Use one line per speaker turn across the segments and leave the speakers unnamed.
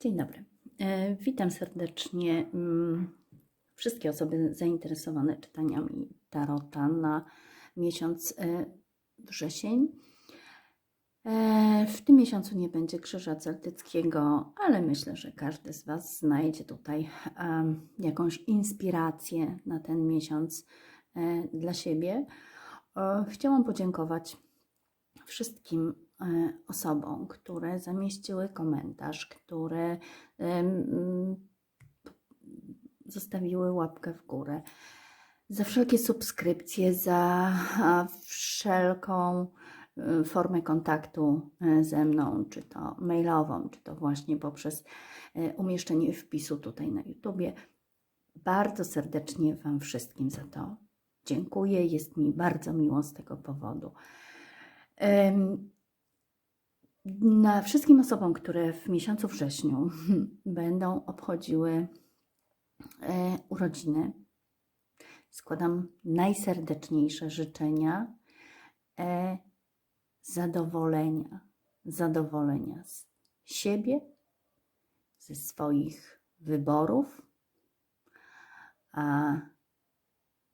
Dzień dobry. E, Witam serdecznie mm, wszystkie osoby zainteresowane czytaniami Tarota na miesiąc e, wrzesień. E, W tym miesiącu nie będzie krzyża celtyckiego, ale myślę, że każdy z Was znajdzie tutaj jakąś inspirację na ten miesiąc dla siebie. Chciałam podziękować wszystkim e, osobom, które zamieściły komentarz, które zostawiły łapkę w górę, za wszelkie subskrypcje, za wszelką e, formę kontaktu e, ze mną, czy to mailową, czy to właśnie poprzez umieszczenie wpisu tutaj na YouTubie. Bardzo serdecznie Wam wszystkim za to dziękuję. Jest mi bardzo miło z tego powodu. Na wszystkim osobom, które w miesiącu wrześniu będą obchodziły e, urodziny, składam najserdeczniejsze życzenia e, zadowolenia, zadowolenia z siebie, ze swoich wyborów, a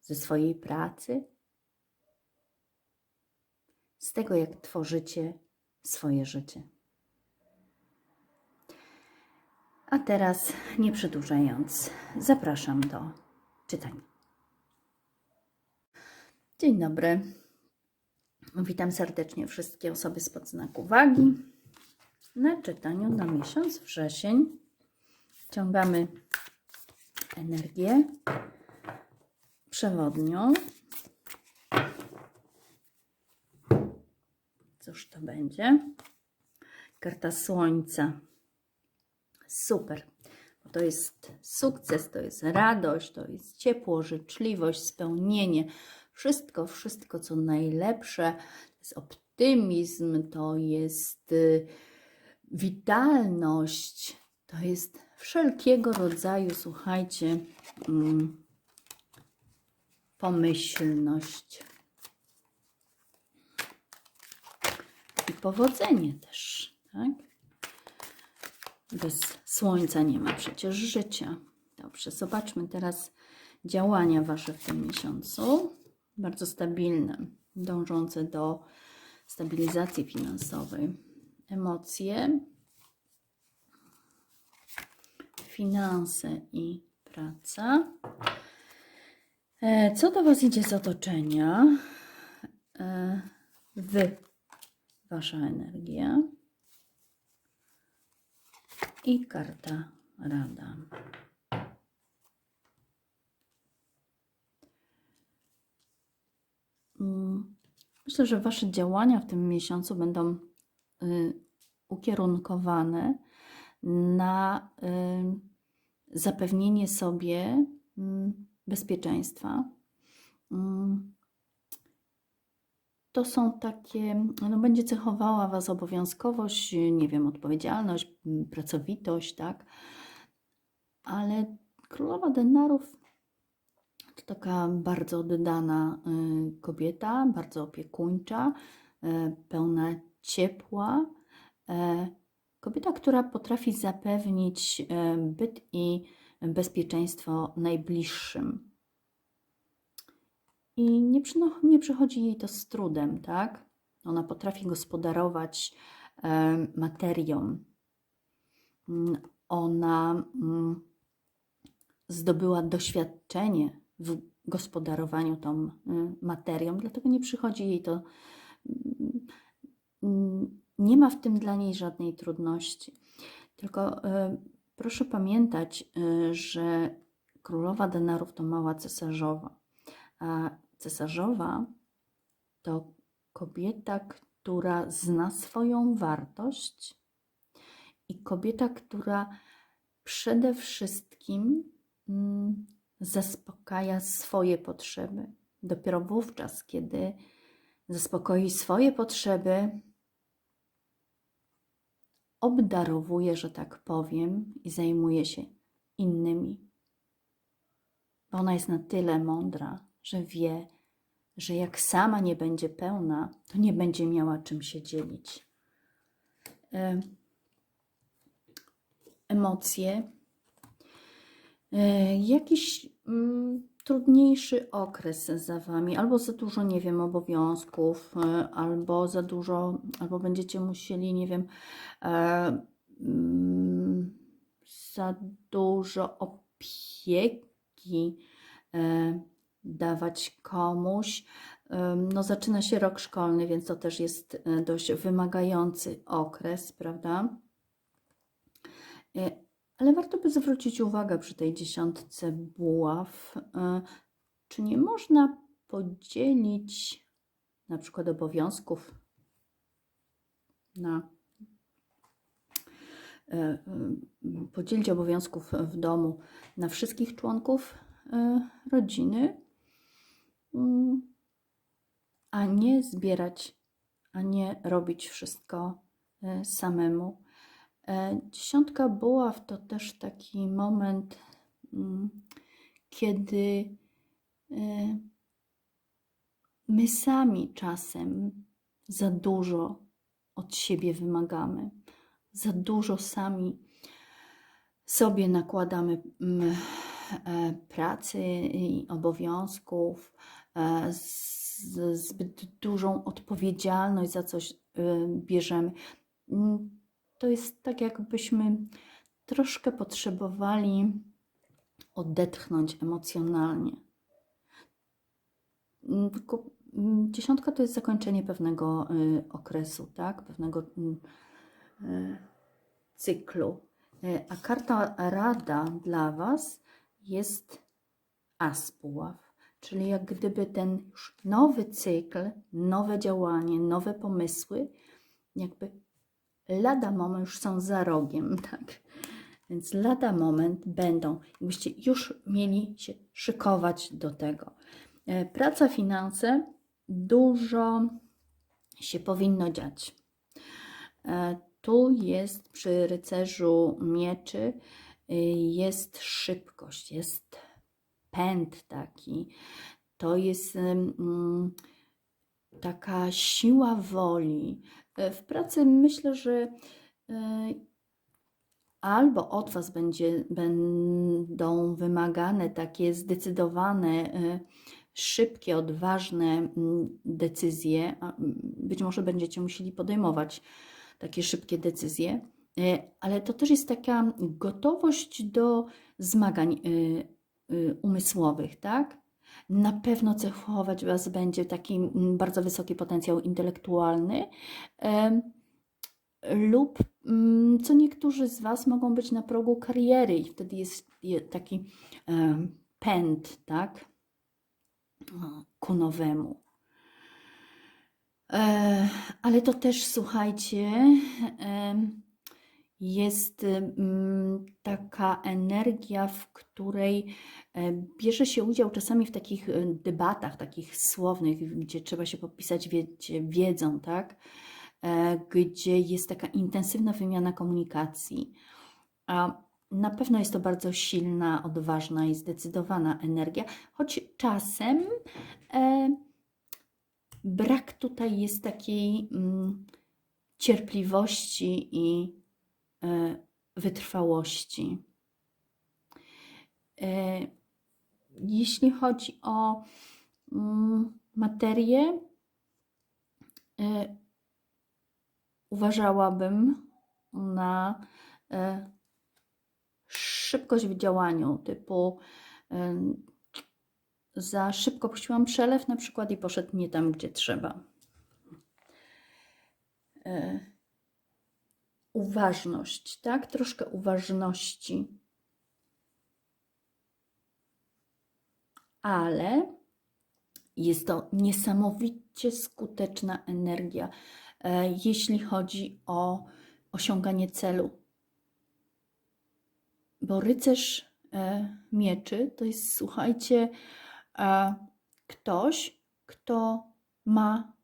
ze swojej pracy, z tego, jak tworzycie swoje życie. A teraz, nie przedłużając, zapraszam do czytania. Dzień dobry. Witam serdecznie wszystkie osoby spod znaku wagi na czytaniu na miesiąc wrzesień. Ciągamy energię przewodnią. Cóż to będzie? Karta Słońca. Super. To jest sukces, to jest radość, to jest ciepło, życzliwość, spełnienie. Wszystko, wszystko co najlepsze. To jest optymizm, to jest y, witalność, to jest wszelkiego rodzaju, słuchajcie, mm, pomyślność. Powodzenie też, tak? Bez słońca nie ma przecież życia. Dobrze, zobaczmy teraz działania Wasze w tym miesiącu. Bardzo stabilne, dążące do stabilizacji finansowej. Emocje, finanse i praca. E, Co do Was idzie z otoczenia? E, Wy, Wasza energia i karta Rada. Mm, Myślę, że Wasze działania w tym miesiącu będą y, ukierunkowane na y, zapewnienie sobie mm, bezpieczeństwa. To są takie, no będzie cechowała Was obowiązkowość, nie wiem, odpowiedzialność, pracowitość, tak? Ale królowa denarów to taka bardzo oddana y, kobieta, bardzo opiekuńcza, y, pełna ciepła. e, Kobieta, która potrafi zapewnić byt i bezpieczeństwo najbliższym. I nie, przyno, nie przychodzi jej to z trudem, tak? Ona potrafi gospodarować e, materią. Mm, Ona mm, zdobyła doświadczenie w gospodarowaniu tą y, materią, dlatego nie przychodzi jej to. mm, mm, Nie ma w tym dla niej żadnej trudności. Tylko y, proszę pamiętać, y, że królowa denarów to mała cesarzowa. Cesarzowa to kobieta, która zna swoją wartość i kobieta, która przede wszystkim mm, zaspokaja swoje potrzeby. Dopiero wówczas, kiedy zaspokoi swoje potrzeby, obdarowuje, że tak powiem, i zajmuje się innymi. Bo ona jest na tyle mądra, że wie, że jak sama nie będzie pełna, to nie będzie miała czym się dzielić. Ym, emocje, e, jakiś mm, trudniejszy okres za Wami, albo za dużo, nie wiem, obowiązków, e, albo za dużo, albo będziecie musieli, nie wiem, e, mm, za dużo opieki e, dawać komuś. No, zaczyna się rok szkolny, więc to też jest e, dość wymagający okres, prawda? E, Ale warto by zwrócić uwagę przy tej dziesiątce buław, e, czy nie można podzielić na przykład obowiązków na podzielić obowiązków w domu na wszystkich członków rodziny, a nie zbierać, a nie robić wszystko e, samemu. E, Dziesiątka buław to też taki moment, mm, kiedy e, my sami czasem za dużo od siebie wymagamy, za dużo sami sobie nakładamy mm, pracy i obowiązków, zbyt dużą odpowiedzialność za coś e, bierzemy. Mm, To jest tak, jakbyśmy troszkę potrzebowali odetchnąć emocjonalnie. Mm, Tylko mm, dziesiątka to jest zakończenie pewnego y, okresu, tak? Pewnego y, cyklu. Y, A karta rada dla Was jest as buław, czyli jak gdyby ten już nowy cykl, nowe działanie, nowe pomysły, jakby lada moment już są za rogiem, tak? Więc lada moment będą, jakbyście już mieli się szykować do tego. E, Praca, finanse, dużo się powinno dziać. E, Tu jest przy rycerzu mieczy, y, jest szybkość, jest pęd taki. To jest mm, taka siła woli. E, W pracy myślę, że e, albo od Was będzie, będą wymagane takie zdecydowane, e, szybkie, odważne mm, decyzje. mm, Być może będziecie musieli podejmować takie szybkie decyzje, ale to też jest taka gotowość do zmagań umysłowych, tak? Na pewno cechować Was będzie taki mm, bardzo wysoki potencjał intelektualny. lub mm, co niektórzy z Was mogą być na progu kariery i wtedy jest je- taki pęd, tak, ku nowemu. E, ale to też, słuchajcie, jest mm, taka energia, w której e, bierze się udział czasami w takich e, debatach, takich słownych, gdzie trzeba się podpisać wiedzą, tak? E, Gdzie jest taka intensywna wymiana komunikacji. A na pewno jest to bardzo silna, odważna i zdecydowana energia, choć czasem e, brak tutaj jest takiej mm, cierpliwości i wytrwałości. E, jeśli chodzi o mm, materię, e, uważałabym na e, szybkość w działaniu, typu za szybko puściłam przelew na przykład i poszedł nie tam, gdzie trzeba. Uważność, tak? Troszkę uważności. Ale jest to niesamowicie skuteczna energia, e, jeśli chodzi o osiąganie celu. Bo rycerz e, mieczy to jest, słuchajcie, e, ktoś, kto ma.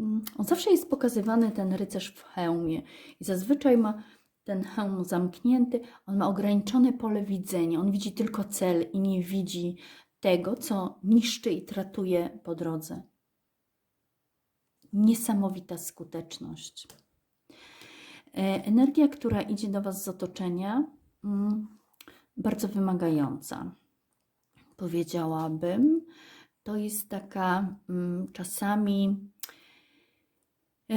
Mm, On zawsze jest pokazywany, ten rycerz w hełmie, i zazwyczaj ma ten hełm zamknięty, on ma ograniczone pole widzenia, on widzi tylko cel i nie widzi tego, co niszczy i tratuje po drodze. Niesamowita skuteczność. E, Energia, która idzie do Was z otoczenia, mm, bardzo wymagająca. Powiedziałabym, to jest taka mm, czasami e,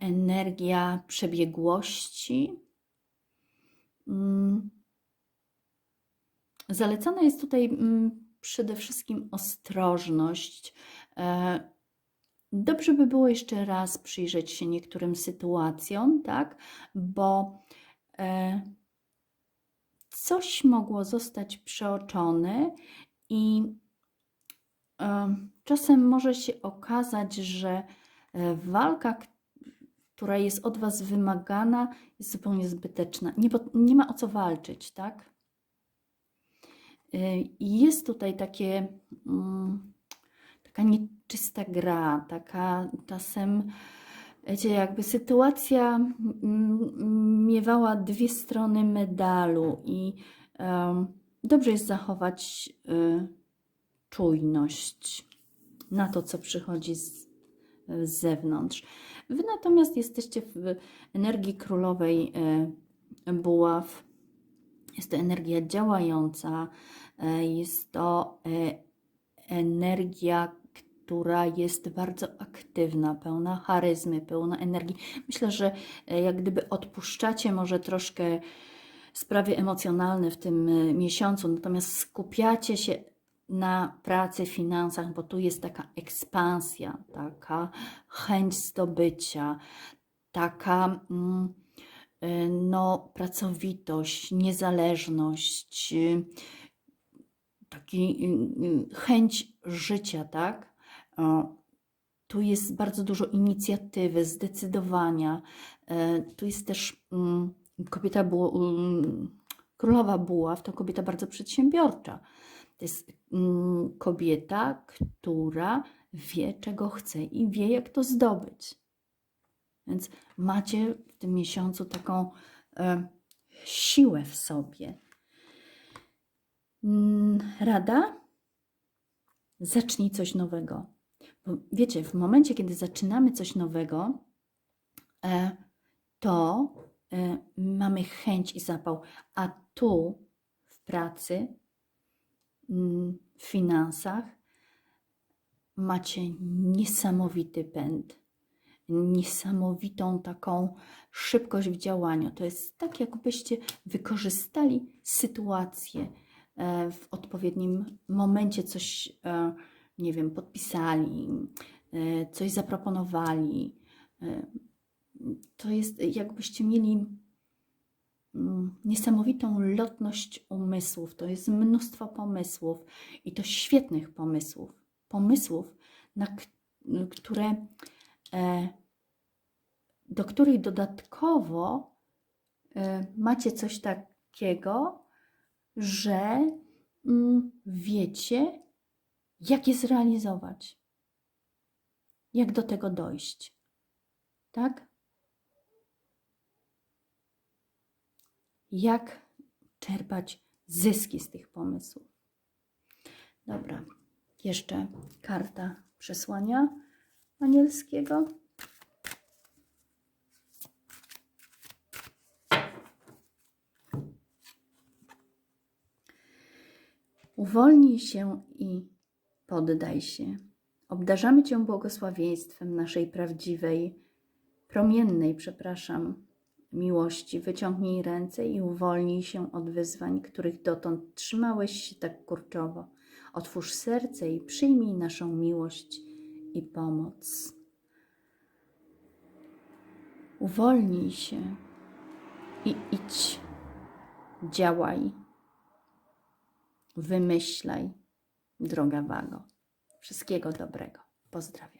energia przebiegłości. Mm. Zalecana jest tutaj mm, przede wszystkim ostrożność. E, Dobrze by było jeszcze raz przyjrzeć się niektórym sytuacjom, tak? Bo e, coś mogło zostać przeoczone i czasem może się okazać, że walka, k- która jest od Was wymagana, jest zupełnie zbyteczna. Nie, nie ma o co walczyć, tak? I jest tutaj takie, mm, taka nieczysta gra, taka czasem, wiecie, jakby sytuacja mm, miewała dwie strony medalu i dobrze jest zachować y, czujność na to, co przychodzi z, z zewnątrz. Wy natomiast jesteście w energii królowej y, buław. Jest to energia działająca, e, jest to e, energia, która jest bardzo aktywna, pełna charyzmy, pełna energii. Myślę, że e, jak gdyby odpuszczacie może troszkę sprawy emocjonalne w tym e, miesiącu, natomiast skupiacie się na pracy, finansach, bo tu jest taka ekspansja, taka chęć zdobycia, taka mm, y, no, pracowitość, niezależność, y, taki y, y, chęć życia, tak? Tu jest bardzo dużo inicjatywy, zdecydowania. E, Tu jest też mm, kobieta było, mm, królowa buław, to kobieta bardzo przedsiębiorcza. To jest mm, kobieta, która wie, czego chce i wie, jak to zdobyć. Więc macie w tym miesiącu taką e, siłę w sobie. Mm, Rada? Zacznij coś nowego. Bo wiecie, w momencie, kiedy zaczynamy coś nowego, e, to e, mamy chęć i zapał, a tu w pracy, w finansach macie niesamowity pęd, niesamowitą taką szybkość w działaniu. To jest tak, jakbyście wykorzystali sytuację e, w odpowiednim momencie, coś, e, nie wiem, podpisali, e, coś zaproponowali. To jest jakbyście mieli mm, niesamowitą lotność umysłów. To jest mnóstwo pomysłów i to świetnych pomysłów. Pomysłów, na które, e, do których dodatkowo e, macie coś takiego, że mm, wiecie, jak je zrealizować, jak do tego dojść. Tak? Jak czerpać zyski z tych pomysłów. Dobra, jeszcze karta przesłania anielskiego. Uwolnij się i poddaj się. Obdarzamy Cię błogosławieństwem naszej prawdziwej, promiennej, przepraszam, miłości. Wyciągnij ręce i uwolnij się od wyzwań, których dotąd trzymałeś się tak kurczowo. Otwórz serce i przyjmij naszą miłość i pomoc. Uwolnij się i idź, działaj, wymyślaj, droga Wago. Wszystkiego dobrego. Pozdrawiam.